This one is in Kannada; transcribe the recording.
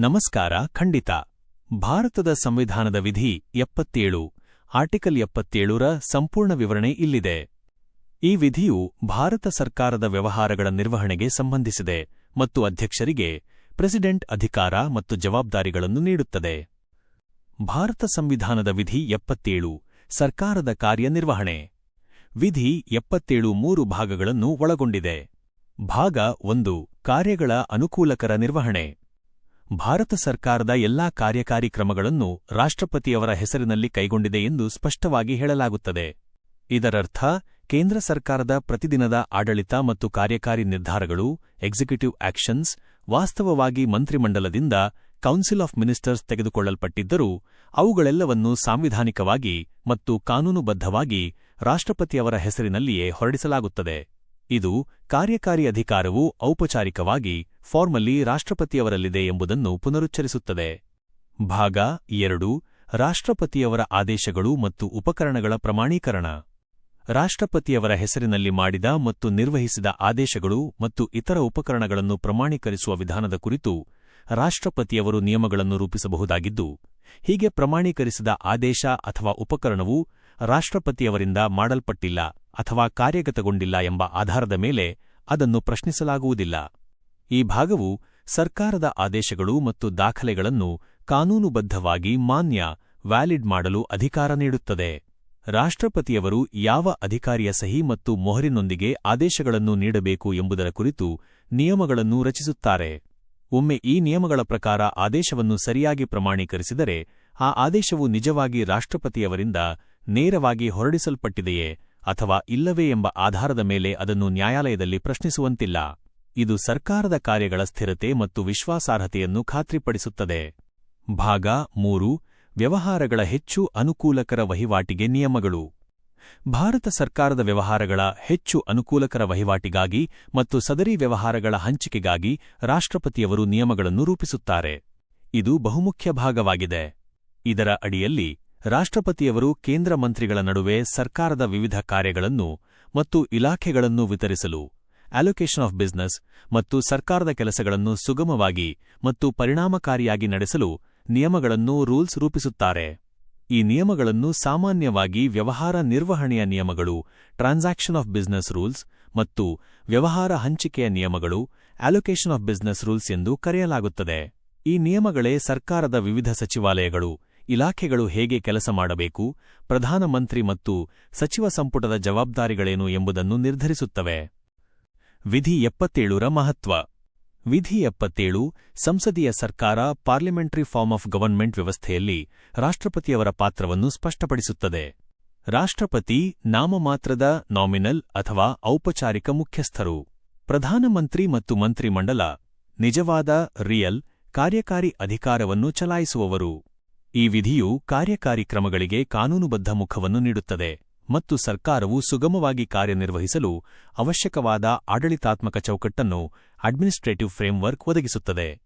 ನಮಸ್ಕಾರ, ಖಂಡಿತ. ಭಾರತದ ಸಂವಿಧಾನದ ವಿಧಿ ಎಪ್ಪತ್ತೇಳು, ಆರ್ಟಿಕಲ್ ಎಪ್ಪತ್ತೇಳರ ಸಂಪೂರ್ಣ ವಿವರಣೆ ಇಲ್ಲಿದೆ. ಈ ವಿಧಿಯು ಭಾರತ ಸರ್ಕಾರದ ವ್ಯವಹಾರಗಳ ನಿರ್ವಹಣೆಗೆ ಸಂಬಂಧಿಸಿದೆ ಮತ್ತು ಅಧ್ಯಕ್ಷರಿಗೆ ಪ್ರೆಸಿಡೆಂಟ್ ಅಧಿಕಾರ ಮತ್ತು ಜವಾಬ್ದಾರಿಗಳನ್ನು ನೀಡುತ್ತದೆ. ಭಾರತ ಸಂವಿಧಾನದ ವಿಧಿ ಎಪ್ಪತ್ತೇಳು, ಸರ್ಕಾರದ ಕಾರ್ಯನಿರ್ವಹಣೆ. ವಿಧಿ ಎಪ್ಪತ್ತೇಳು ಮೂರು ಭಾಗಗಳನ್ನು ಒಳಗೊಂಡಿದೆ. ಭಾಗ ಒಂದು, ಕಾರ್ಯಗಳ ಅನುಕೂಲಕರ ನಿರ್ವಹಣೆ. ಭಾರತ ಸರ್ಕಾರದ ಎಲ್ಲಾ ಕಾರ್ಯಕಾರಿ ಕ್ರಮಗಳನ್ನು ರಾಷ್ಟ್ರಪತಿಯವರ ಹೆಸರಿನಲ್ಲಿ ಕೈಗೊಂಡಿದೆ ಎಂದು ಸ್ಪಷ್ಟವಾಗಿ ಹೇಳಲಾಗುತ್ತದೆ. ಇದರರ್ಥ, ಕೇಂದ್ರ ಸರ್ಕಾರದ ಪ್ರತಿದಿನದ ಆಡಳಿತ ಮತ್ತು ಕಾರ್ಯಕಾರಿ ನಿರ್ಧಾರಗಳು ಎಕ್ಸಿಕ್ಯೂಟಿವ್ ಆಕ್ಷನ್ಸ್ ವಾಸ್ತವವಾಗಿ ಮಂತ್ರಿಮಂಡಲದಿಂದ ಕೌನ್ಸಿಲ್ ಆಫ್ ಮಿನಿಸ್ಟರ್ಸ್ ತೆಗೆದುಕೊಳ್ಳಲ್ಪಟ್ಟಿದ್ದರೂ, ಅವುಗಳೆಲ್ಲವನ್ನೂ ಸಾಂವಿಧಾನಿಕವಾಗಿ ಮತ್ತು ಕಾನೂನುಬದ್ಧವಾಗಿ ರಾಷ್ಟ್ರಪತಿಯವರ ಹೆಸರಿನಲ್ಲಿಯೇ ಹೊರಡಿಸಲಾಗುತ್ತದೆ. ಇದು ಕಾರ್ಯಕಾರಿ ಅಧಿಕಾರವು ಔಪಚಾರಿಕವಾಗಿ ಫಾರ್ಮಲ್ಲಿ ರಾಷ್ಟ್ರಪತಿಯವರಲ್ಲಿದೆ ಎಂಬುದನ್ನು ಪುನರುಚ್ಚರಿಸುತ್ತದೆ. ಭಾಗ ಎರಡು, ರಾಷ್ಟ್ರಪತಿಯವರ ಆದೇಶಗಳು ಮತ್ತು ಉಪಕರಣಗಳ ಪ್ರಮಾಣೀಕರಣ. ರಾಷ್ಟ್ರಪತಿಯವರ ಹೆಸರಿನಲ್ಲಿ ಮಾಡಿದ ಮತ್ತು ನಿರ್ವಹಿಸಿದ ಆದೇಶಗಳು ಮತ್ತು ಇತರ ಉಪಕರಣಗಳನ್ನು ಪ್ರಮಾಣೀಕರಿಸುವ ವಿಧಾನದ ಕುರಿತು ರಾಷ್ಟ್ರಪತಿಯವರು ನಿಯಮಗಳನ್ನು ರೂಪಿಸಬಹುದಾಗಿದ್ದು, ಹೀಗೆ ಪ್ರಮಾಣೀಕರಿಸಿದ ಆದೇಶ ಅಥವಾ ಉಪಕರಣವು ರಾಷ್ಟ್ರಪತಿಯವರಿಂದ ಮಾಡಲ್ಪಟ್ಟಿಲ್ಲ ಅಥವಾ ಕಾರ್ಯಗತಗೊಂಡಿಲ್ಲ ಎಂಬ ಆಧಾರದ ಮೇಲೆ ಅದನ್ನು ಪ್ರಶ್ನಿಸಲಾಗುವುದಿಲ್ಲ. ಈ ಭಾಗವು ಸರ್ಕಾರದ ಆದೇಶಗಳು ಮತ್ತು ದಾಖಲೆಗಳನ್ನು ಕಾನೂನುಬದ್ಧವಾಗಿ ಮಾನ್ಯ, ವ್ಯಾಲಿಡ್ ಮಾಡಲು ಅಧಿಕಾರ ನೀಡುತ್ತದೆ. ರಾಷ್ಟ್ರಪತಿಯವರು ಯಾವ ಅಧಿಕಾರಿಯ ಸಹಿ ಮತ್ತು ಮೊಹರಿನೊಂದಿಗೆ ಆದೇಶಗಳನ್ನು ನೀಡಬೇಕು ಎಂಬುದರ ಕುರಿತು ನಿಯಮಗಳನ್ನು ರಚಿಸುತ್ತಾರೆ. ಒಮ್ಮೆ ಈ ನಿಯಮಗಳ ಪ್ರಕಾರ ಆದೇಶವನ್ನು ಸರಿಯಾಗಿ ಪ್ರಮಾಣೀಕರಿಸಿದರೆ, ಆ ಆದೇಶವು ನಿಜವಾಗಿ ರಾಷ್ಟ್ರಪತಿಯವರಿಂದ ನೇರವಾಗಿ ಹೊರಡಿಸಲ್ಪಟ್ಟಿದೆಯೇ ಅಥವಾ ಇಲ್ಲವೇ ಎಂಬ ಆಧಾರದ ಮೇಲೆ ಅದನ್ನು ನ್ಯಾಯಾಲಯದಲ್ಲಿ ಪ್ರಶ್ನಿಸುವಂತಿಲ್ಲ. ಇದು ಸರ್ಕಾರದ ಕಾರ್ಯಗಳ ಸ್ಥಿರತೆ ಮತ್ತು ವಿಶ್ವಾಸಾರ್ಹತೆಯನ್ನು ಖಾತ್ರಿಪಡಿಸುತ್ತದೆ. ಭಾಗ ಮೂರು, ವ್ಯವಹಾರಗಳ ಹೆಚ್ಚು ಅನುಕೂಲಕರ ವಹಿವಾಟಿಗೆ ನಿಯಮಗಳು. ಭಾರತ ಸರ್ಕಾರದ ವ್ಯವಹಾರಗಳ ಹೆಚ್ಚು ಅನುಕೂಲಕರ ವಹಿವಾಟಿಗಾಗಿ ಮತ್ತು ಸದರಿ ವ್ಯವಹಾರಗಳ ಹಂಚಿಕೆಗಾಗಿ ರಾಷ್ಟ್ರಪತಿಯವರು ನಿಯಮಗಳನ್ನು ರೂಪಿಸುತ್ತಾರೆ. ಇದು ಬಹುಮುಖ್ಯ ಭಾಗವಾಗಿದೆ. ಇದರ ಅಡಿಯಲ್ಲಿ ರಾಷ್ಟ್ರಪತಿಯವರು ಕೇಂದ್ರ ಮಂತ್ರಿಗಳ ನಡುವೆ ಸರ್ಕಾರದ ವಿವಿಧ ಕಾರ್ಯಗಳನ್ನು ಮತ್ತು ಇಲಾಖೆಗಳನ್ನು ವಿತರಿಸಲು ಅಲೊಕೇಶನ್ ಆಫ್ ಬಿಸಿನೆಸ್ ಮತ್ತು ಸರ್ಕಾರದ ಕೆಲಸಗಳನ್ನು ಸುಗಮವಾಗಿ ಮತ್ತು ಪರಿಣಾಮಕಾರಿಯಾಗಿ ನಡೆಸಲು ನಿಯಮಗಳನ್ನು ರೂಲ್ಸ್ ರೂಪಿಸುತ್ತಾರೆ. ಈ ನಿಯಮಗಳನ್ನು ಸಾಮಾನ್ಯವಾಗಿ ವ್ಯವಹಾರ ನಿರ್ವಹಣೆಯ ನಿಯಮಗಳು ಟ್ರಾನ್ಸಾಕ್ಷನ್ ಆಫ್ ಬಿಸಿನೆಸ್ ರೂಲ್ಸ್ ಮತ್ತು ವ್ಯವಹಾರ ಹಂಚಿಕೆಯ ನಿಯಮಗಳು ಅಲೊಕೇಶನ್ ಆಫ್ ಬಿಸಿನೆಸ್ ರೂಲ್ಸ್ ಎಂದು ಕರೆಯಲಾಗುತ್ತದೆ. ಈ ನಿಯಮಗಳೇ ಸರ್ಕಾರದ ವಿವಿಧ ಸಚಿವಾಲಯಗಳು, ಇಲಾಖೆಗಳು ಹೇಗೆ ಕೆಲಸ ಮಾಡಬೇಕು, ಪ್ರಧಾನಮಂತ್ರಿ ಮತ್ತು ಸಚಿವ ಸಂಪುಟದ ಜವಾಬ್ದಾರಿಗಳೇನು ಎಂಬುದನ್ನು ನಿರ್ಧರಿಸುತ್ತವೆ. ವಿಧಿ ಎಪ್ಪತ್ತೇಳರ ಮಹತ್ವ. ವಿಧಿ ಎಪ್ಪತ್ತೇಳು, ಸಂಸದೀಯ ಸರ್ಕಾರ ಪಾರ್ಲಿಮೆಂಟರಿ ಫಾರ್ಮ್ ಆಫ್ ಗವರ್ನಮೆಂಟ್ ವ್ಯವಸ್ಥೆಯಲ್ಲಿ ರಾಷ್ಟ್ರಪತಿಯವರ ಪಾತ್ರವನ್ನು ಸ್ಪಷ್ಟಪಡಿಸುತ್ತದೆ. ರಾಷ್ಟ್ರಪತಿ ನಾಮಮಾತ್ರದ ನಾಮಿನಲ್ ಅಥವಾ ಔಪಚಾರಿಕ ಮುಖ್ಯಸ್ಥರು. ಪ್ರಧಾನಮಂತ್ರಿ ಮತ್ತು ಮಂತ್ರಿಮಂಡಲ, ನಿಜವಾದ, ರಿಯಲ್, ಕಾರ್ಯಕಾರಿ ಅಧಿಕಾರವನ್ನು ಚಲಾಯಿಸುವವರು. ಈ ವಿಧಿಯು ಕಾರ್ಯಕಾರಿ ಕ್ರಮಗಳಿಗೆ ಕಾನೂನುಬದ್ಧ ಮುಖವನ್ನು ನೀಡುತ್ತದೆ. ಮತ್ತು ಸರ್ಕಾರವು ಸುಗಮವಾಗಿ ಕಾರ್ಯನಿರ್ವಹಿಸಲು ಅವಶ್ಯಕವಾದ ಆಡಳಿತಾತ್ಮಕ ಚೌಕಟ್ಟನ್ನು ಅಡ್ಮಿನಿಸ್ಟ್ರೇಟಿವ್ ಫ್ರೇಮ್ವರ್ಕ್ ಒದಗಿಸುತ್ತದೆ.